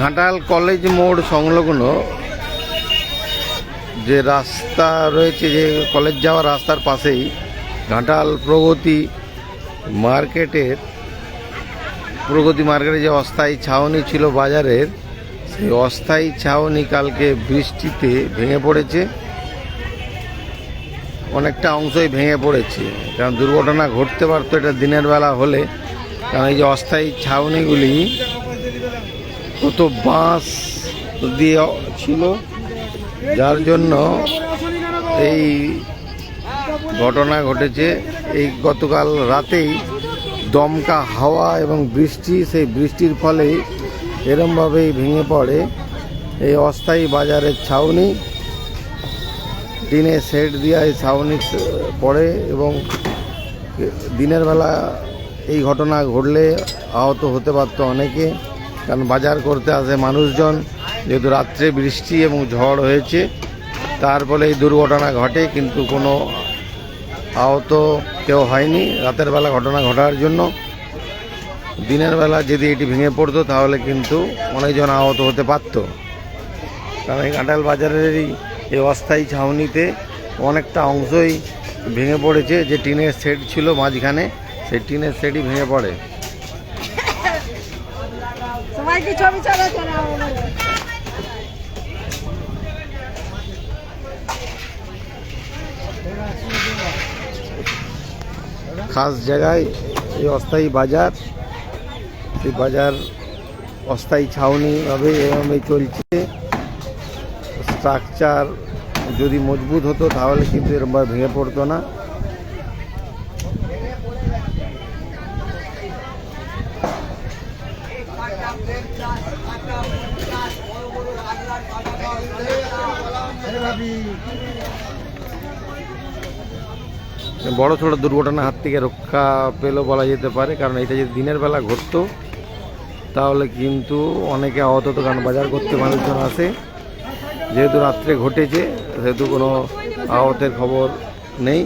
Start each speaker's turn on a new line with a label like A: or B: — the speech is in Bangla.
A: ঘাটাল কলেজ মোড় সংলগ্ন যে রাস্তা রয়েছে, যে কলেজ যাওয়ার রাস্তার পাশেই ঘাটাল প্রগতি মার্কেটের, প্রগতি মার্কেটে যে অস্থায়ী ছাউনি ছিল বাজারের, সেই অস্থায়ী ছাউনি কালকে বৃষ্টিতে ভেঙে পড়েছে। অনেকটা অংশই ভেঙে পড়েছে। কারণ দুর্ঘটনা ঘটতে পারতো এটা দিনের বেলা হলে। কারণ এই যে অস্থায়ী ছাউনিগুলি কত বাঁশ দিয়ে ছিল, যার জন্য এই ঘটনা ঘটেছে। এই গতকাল রাতেই দমকা হাওয়া এবং বৃষ্টি, সেই বৃষ্টির ফলে এরমভাবেই ভেঙে পড়ে এই অস্থায়ী বাজারের ছাউনি। টিনে সেট দিয়ে এই ছাউনি পড়ে এবং দিনের বেলা এই ঘটনা ঘটলে আহত হতে পারতো অনেকে। কারণ বাজার করতে আসে মানুষজন, যেহেতু রাত্রে বৃষ্টি এবং ঝড় হয়েছে, তার ফলে এই দুর্ঘটনা ঘটে, কিন্তু কোনো আহত কেউ হয়নি। রাতের বেলা ঘটনা ঘটার জন্য দিনের বেলা যদি এটি ভেঙে পড়তো, তাহলে কিন্তু অনেকজন আহত হতে পারত। কারণ এই কাঁঠাল বাজারেরই এই অস্থায়ী ছাউনিতে অনেকটা অংশই ভেঙে পড়েছে। যে টিনের সেট ছিল মাঝখানে, সেই টিনের সেটই ভেঙে পড়ে।
B: ছবি
A: খাস জায়গায় এই অস্থায়ী বাজার, এই বাজার অস্থায়ী ছাউনিভাবে এভাবে চলছে। স্ট্রাকচার যদি মজবুত হতো তাহলে কিন্তু এরকমভাবে ভেঙে পড়তো না। বড় ছোট দুর্ঘটনার হাত থেকে রক্ষা পেল বলা যেতে পারে, কারণ এটা যদি দিনের বেলা ঘটতো, তাহলে কিন্তু অনেকে আহত হতো কারণ বাজার করতে মানুষজন আসে। যেহেতু রাত্রে ঘটেছে, সেহেতু কোনো আহতের খবর নেই।